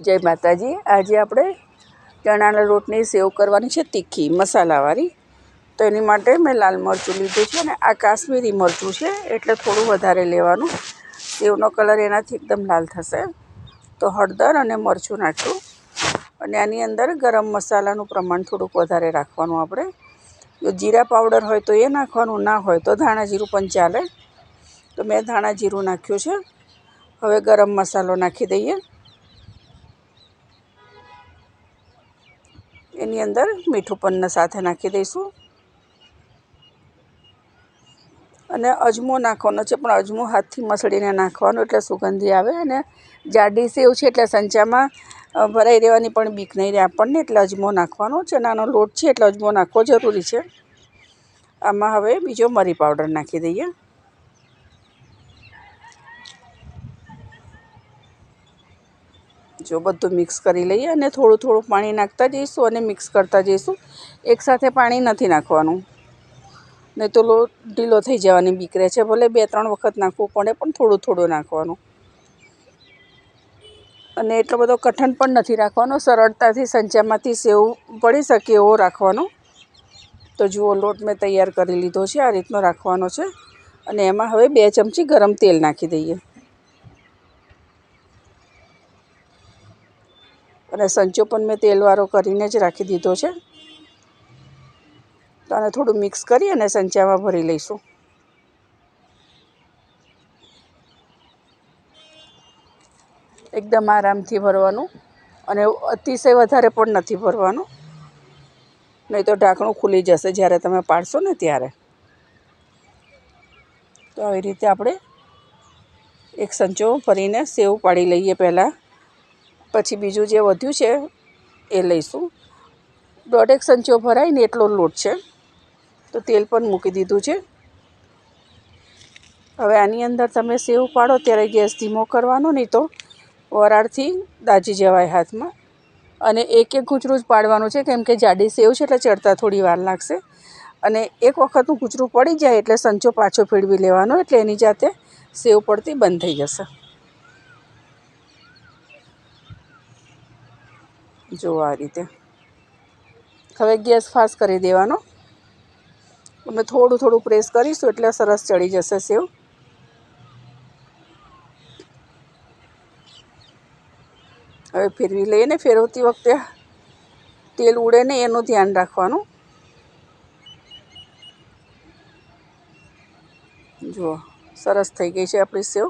જય માતાજી. આજે આપણે ચણાના લોટની સેવ કરવાની છે તીખી, મસાલાવાળી. તો એની માટે મેં લાલ મરચું લીધું છે અને આ કાશ્મીરી મરચું છે, એટલે થોડું વધારે લેવાનું. સેવનો કલર એનાથી એકદમ લાલ થશે. તો હળદર અને મરચું નાખ્યું અને આની અંદર ગરમ મસાલાનું પ્રમાણ થોડુંક વધારે રાખવાનું આપણે. જો જીરા પાવડર હોય તો એ નાખવાનું, ના હોય તો ધાણા જીરું પણ ચાલે. તો મેં ધાણા જીરું નાખ્યું છે. હવે ગરમ મસાલો નાખી દઈએ. એની અંદર મીઠું પણ સાથે નાખી દઈશું. અને અજમો નાખવાનો છે, પણ અજમો હાથથી મસળીને નાખવાનો, એટલે સુગંધી આવે. અને જાડી સેવ છે, એટલે સંચામાં ભરાઈ રહેવાની પણ બીક નહીં રહે આપણને, એટલે અજમો નાખવાનો છે નાનો લોટ છે, એટલે અજમો નાખવો જરૂરી છે. આમાં હવે બીજો મરી પાવડર નાખી દઈએ. જો બધું મિક્સ કરી લઈએ અને થોડું થોડું પાણી નાખતા જઈશું અને મિક્સ કરતા જઈશું. એકસાથે પાણી નથી નાખવાનું. નહીં તો લોટ ઢીલો થઈ જવાની બીક રહે છે. ભલે બે ત્રણ વખત નાખવું પડે, પણ થોડું થોડું નાખવાનું. અને એટલો બધો કઠણ પણ નથી રાખવાનો. સરળતાથી સંચામાંથી સેવ પડી શકે એવો રાખવાનો. તો જુઓ, લોટ મેં તૈયાર કરી લીધો છે. આ રીતનો રાખવાનો છે. અને એમાં હવે બે ચમચી ગરમ તેલ નાખી દઈએ. અને સંચો પણ મેં તેલવાળો કરીને જ રાખી દીધો છે. તો આને થોડું મિક્સ કરી અને સંચામાં ભરી લઈશું. એકદમ આરામથી ભરવાનું. અને અતિશય વધારે પણ નથી ભરવાનું. નહીં તો ઢાંકણું ખુલી જશે જ્યારે તમે પાડશો ને ત્યારે. તો આવી રીતે આપણે એક સંચો ભરીને સેવ પાડી લઈએ પહેલાં. પછી બીજું જે વધ્યું છે, એ લઈશું. દોઢેક સંચો ભરાઈને એટલો લોટ છે. તો તેલ પણ મૂકી દીધું છે. હવે આની અંદર તમે સેવ પાડો ત્યારે ગેસ ધીમો કરવાનો, નહીં તો વરાળથી દાજી જવાય હાથમાં. અને એક એક ગુચરું જ પાડવાનું છે, કેમ કે જાડી સેવ છે એટલે ચડતા થોડી વાર લાગશે. અને એક વખતનું ગુચરું પડી જાય એટલે સંચો પાછો ફેરવી લેવાનો, એટલે એની જાતે સેવ પડતી બંધ થઈ જશે. જો આ રીતે. હવે ગેસ ફાસ્ટ કરી દેવાનો. અમે થોડું થોડું પ્રેસ કરીશું એટલે સરસ ચડી જશે સેવ. હવે ફેરવી લઈએ ને, ફેરવતી વખતે તેલ ઉડે ને એનું ધ્યાન રાખવાનું. જુઓ, સરસ થઈ ગઈ છે આપણી સેવ.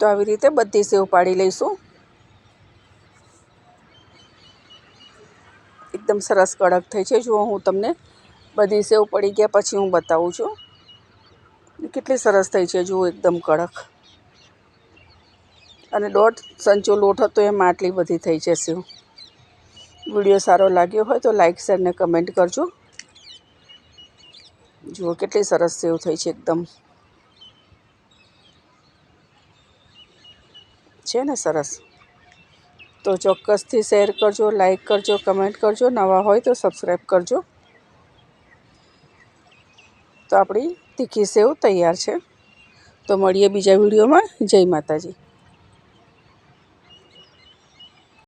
તો આવી રીતે બધી સેવ પાડી લઈશું. એકદમ સરસ કડક થઈ છે. જુઓ, હું તમને બધી સેવ પડી ગયા, પછી હું બતાવું છું. કેટલી સરસ થઈ છે. જુઓ, એકદમ કડક. અને દોઢ સંચો લોટ હતો, એમાં આટલી બધી થઈ છે સેવ. વીડિયો સારો લાગ્યો હોય તો લાઇક શેર ને કમેન્ટ કરજો. જુઓ, કેટલી સરસ સેવ થઈ છે એકદમ. છે ને સરસ? તો ચોક્કસથી શેર કરજો, લાઈક કરજો, કમેન્ટ કરજો, નવા હોય તો સબસ્ક્રાઈબ કરજો. તો આપણી તીખી સેવ તૈયાર છે. તો મળીએ બીજા વિડીયોમાં. જય માતાજી.